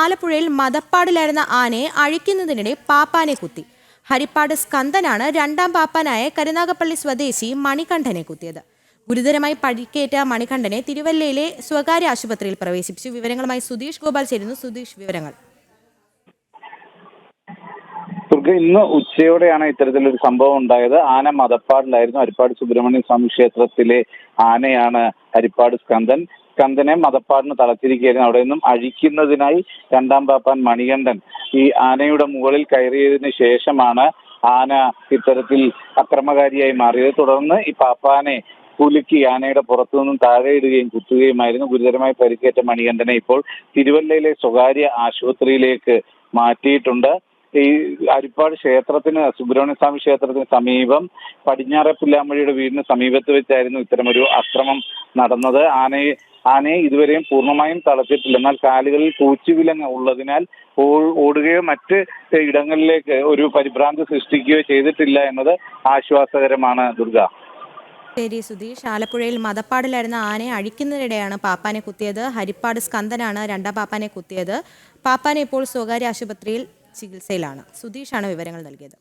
ആലപ്പുഴയിൽ മതപ്പാടിലായിരുന്ന ആനയെ അഴിക്കുന്നതിനിടെ പാപ്പാനെ കുത്തി. ഹരിപ്പാട് സ്കന്ദനാണ് രണ്ടാം പാപ്പാനായ കരുനാഗപ്പള്ളി സ്വദേശി മണികണ്ഠനെ കുത്തിയത്. ഗുരുതരമായി പരിക്കേറ്റ മണികണ്ഠനെ തിരുവല്ലയിലെ സ്വകാര്യ ആശുപത്രിയിൽ പ്രവേശിപ്പിച്ചു. വിവരങ്ങളുമായി സുധീഷ് ഗോപാൽ ചേരുന്നു. സുധീഷ് വിവരങ്ങൾ. ഇന്ന് ഉച്ചയോടെയാണ് ഇത്തരത്തിലൊരു സംഭവം ഉണ്ടായത്. ആന മതപ്പാടിലായിരുന്നു ഹരിപ്പാട് സുബ്രഹ്മണ്യ സ്വാമി ക്ഷേത്രത്തിലെ ആനയാണ് ഹരിപ്പാട് സ്കന്ദൻ. സ്കന്ദനെ മതപ്പാടിന് തളച്ചിരിക്കുകയായിരുന്നു. അവിടെ നിന്നും അഴിക്കുന്നതിനായി രണ്ടാം പാപ്പാൻ മണികണ്ഠൻ ഈ ആനയുടെ മുകളിൽ കയറിയതിന് ശേഷമാണ് ആന ഇത്തരത്തിൽ അക്രമകാരിയായി മാറിയത്. തുടർന്ന് ഈ പാപ്പാനെ കുലുക്കി ആനയുടെ പുറത്തു നിന്നും താഴെ ഇടുകയും കുത്തുകയുമായിരുന്നു. ഗുരുതരമായി പരിക്കേറ്റ മണികണ്ഠനെ ഇപ്പോൾ തിരുവല്ലയിലെ സ്വകാര്യ ആശുപത്രിയിലേക്ക് മാറ്റിയിട്ടുണ്ട്. ഈ അരിപ്പാട് ക്ഷേത്രത്തിന് സുബ്രഹ്മണ്യ സ്വാമി ക്ഷേത്രത്തിന് സമീപം പടിഞ്ഞാറെ പുല്ലാമ്പഴിയുടെ വീടിന് സമീപത്ത് വെച്ചായിരുന്നു ഇത്തരമൊരു അക്രമം നടന്നത്. ആനയെ ആനയെ ഇതുവരെയും പൂർണമായും തളച്ചിട്ടില്ല എന്നാൽ കാലുകളിൽ പൂച്ചുവിലങ്ങ് ഉള്ളതിനാൽ ഓടുകയോ മറ്റ് ഇടങ്ങളിലേക്ക് ഒരു പരിഭ്രാന്തി സൃഷ്ടിക്കുകയോ ചെയ്തിട്ടില്ല എന്നത് ആശ്വാസകരമാണ് ദുർഗ. ശരി സുധീഷ്. ആലപ്പുഴയിൽ മതപ്പാടിലായിരുന്ന ആനയെ അഴിക്കുന്നതിനിടെയാണ് പാപ്പാനെ കുത്തിയത്. ഹരിപ്പാട് സ്കന്ദനാണ് രണ്ടാം പാപ്പാനെ കുത്തിയത്. പാപ്പാനെ ഇപ്പോൾ സ്വകാര്യ ആശുപത്രിയിൽ ചികിത്സയിലാണ്. സുധീഷാണ് വിവരങ്ങൾ നൽകിയത്.